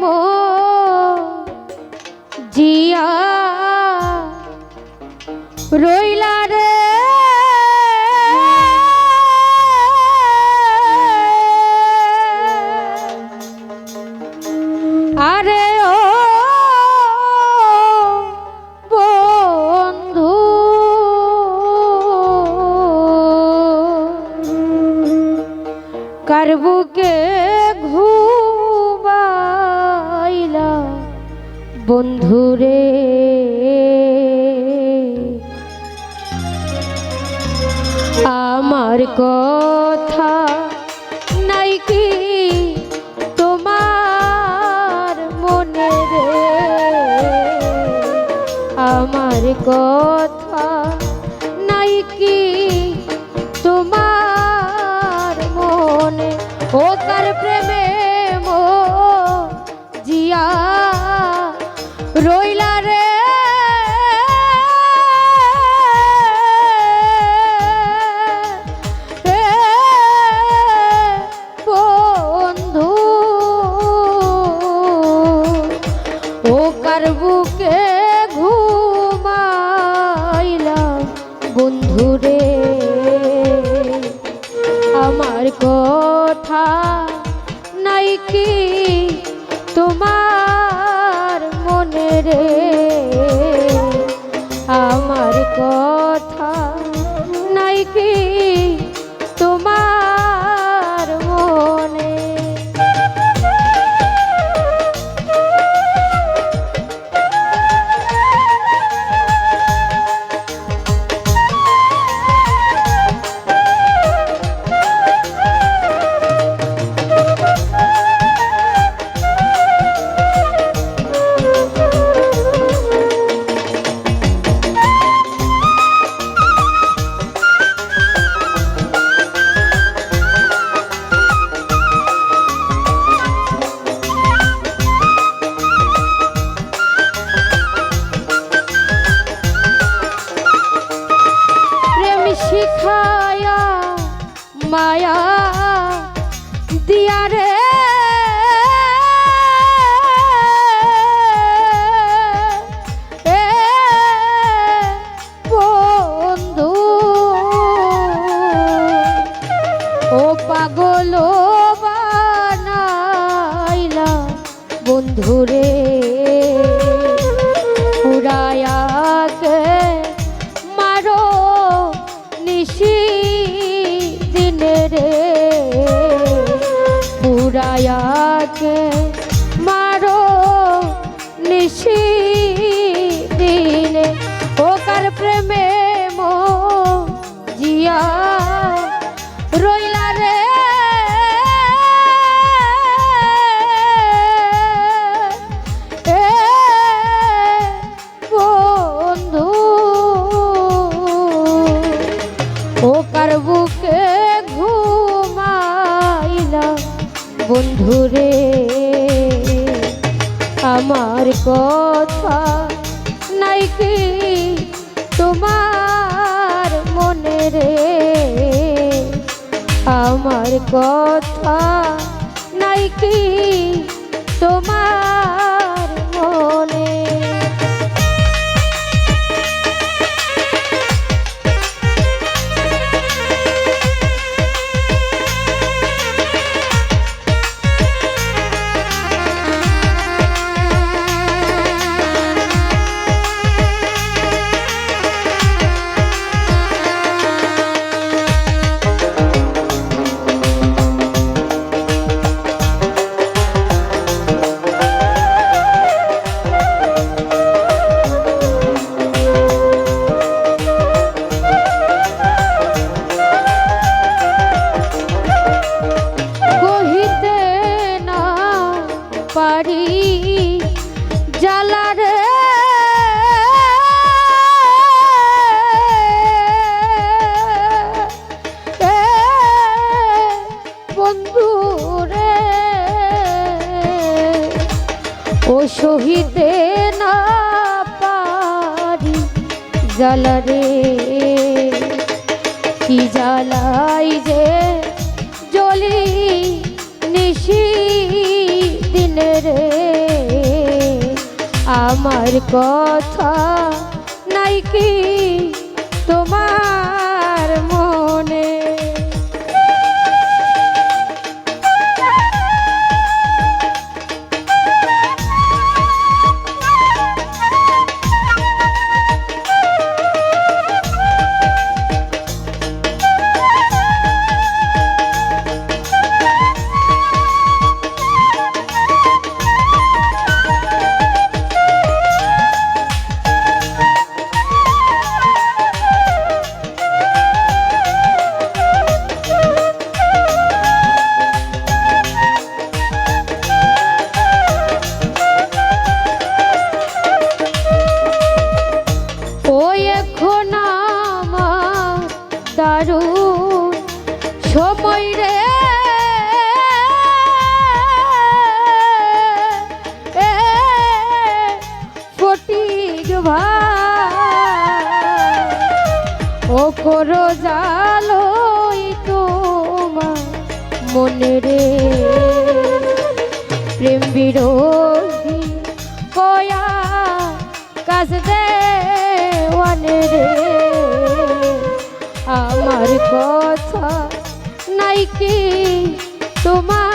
মো জিয়া রইলা রে। আরে ও বন্ধু। কার বন্ধুরে। আমার কথা নাই কি তোমার মনে রে? আমার কথা নাই কি তোমার রইলা রে। বন্ধু ও বুকে ঘুমাইলাম বন্ধুরে আমার কথা নাই কি তোমার? রে আমার কথা নাই কি ও পাগল বন্ধুরে আমার কথা নাই কি তোমার মনে রে? আমার কথা নাই কি তোমার পারি জ্বালারে বন্ধুরে ও সহিতে না পারি জ্বালারে আমার কথা। দারুণ সময় রে। ফটিক ভাই ও করো জালোই তোমার মনে রে। প্রেম বিরোধী কয়া কাজ দেওয়ানে রে। কথা নাই কি তোমার